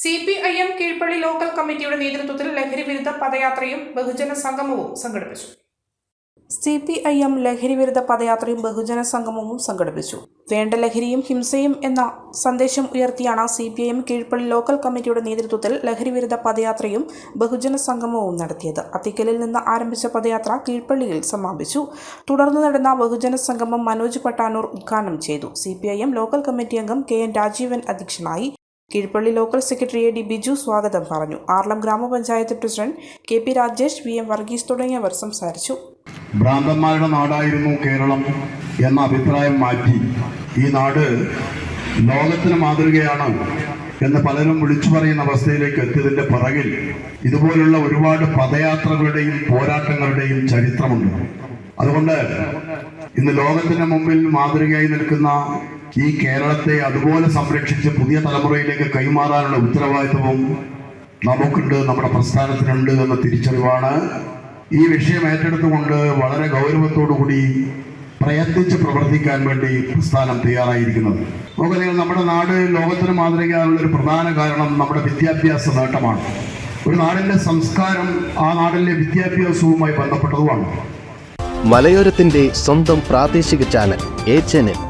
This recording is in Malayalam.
C P I M Keezhpally local കമ്മിറ്റിയുടെ നേതൃത്വത്തിൽ ലഹരി വിരുദ്ധ പദയാത്രയും ബഹുജന സംഗമവും സംഘടിപ്പിച്ചു. സി പി ഐ എം ലഹരി വിരുദ്ധ പദയാത്രയും ബഹുജന സംഗമവും സംഘടിപ്പിച്ചു. വേണ്ട ലഹരിയും ഹിംസയും എന്ന സന്ദേശം ഉയർത്തിയാണ് C P I M Keezhpally local കമ്മിറ്റിയുടെ നേതൃത്വത്തിൽ ലഹരി വിരുദ്ധ പദയാത്രയും ബഹുജന സംഗമവും നടത്തിയത്. അത്തിക്കലിൽ നിന്ന് ആരംഭിച്ച പദയാത്ര കീഴ്പ്പള്ളിയിൽ സമാപിച്ചു. തുടർന്ന് നടന്ന ബഹുജന സംഗമം മനോജ് പട്ടാനൂർ ഉദ്ഘാടനം ചെയ്തു. C P I M local committee അംഗം കെ എൻ രാജീവൻ അധ്യക്ഷനായി. Keezhpally local secretary A D Biju സ്വാഗതം പറഞ്ഞു. ആർലം ഗ്രാമപഞ്ചായത്ത് president K P Rajesh V M Varghese തുടങ്ങിയവർ സംസാരിച്ചു. ഭ്രാന്തന്മാരുടെ നാടായിരുന്നു കേരളം എന്ന അഭിപ്രായം മാറ്റി. ഈ നാട് ലോകത്തിന് മാതൃകയാണ് എന്ന് പലരും വിളിച്ചു പറയുന്ന അവസ്ഥയിലേക്ക് എത്തിയതിന്റെ പിറകിൽ ഇതുപോലുള്ള ഒരുപാട് പദയാത്രകളുടെയും പോരാട്ടങ്ങളുടെയും ചരിത്രമുണ്ട്. അതുകൊണ്ട് ഇന്ന് ലോകത്തിന് മുമ്പിൽ മാതൃകയായി നിൽക്കുന്ന ഈ കേരളത്തെ അതുപോലെ സംരക്ഷിച്ച് പുതിയ തലമുറയിലേക്ക് കൈമാറാനുള്ള ഉത്തരവാദിത്വവും നമുക്കുണ്ട് നമ്മുടെ പ്രസ്ഥാനത്തിനുണ്ട് എന്ന തിരിച്ചറിവാണ്. ഈ വിഷയം ഏറ്റെടുത്തുകൊണ്ട് വളരെ ഗൗരവത്തോടുകൂടി പ്രയത്നിച്ച് പ്രവർത്തിക്കാൻ വേണ്ടി പ്രസ്ഥാനം തയ്യാറായിരിക്കുന്നത്. നോക്കുക നമ്മുടെ നാട് ലോകത്തിന് മാതൃകയാനുള്ള ഒരു പ്രധാന കാരണം നമ്മുടെ വിദ്യാഭ്യാസ നേട്ടമാണ്. ഒരു നാടിന്റെ സംസ്കാരം ആ നാടിന്റെ വിദ്യാഭ്യാസവുമായി ബന്ധപ്പെട്ടതുമാണ്. മലയോരത്തിന്റെ സ്വന്തം പ്രാദേശിക ചാനൽ എ ചാനൽ.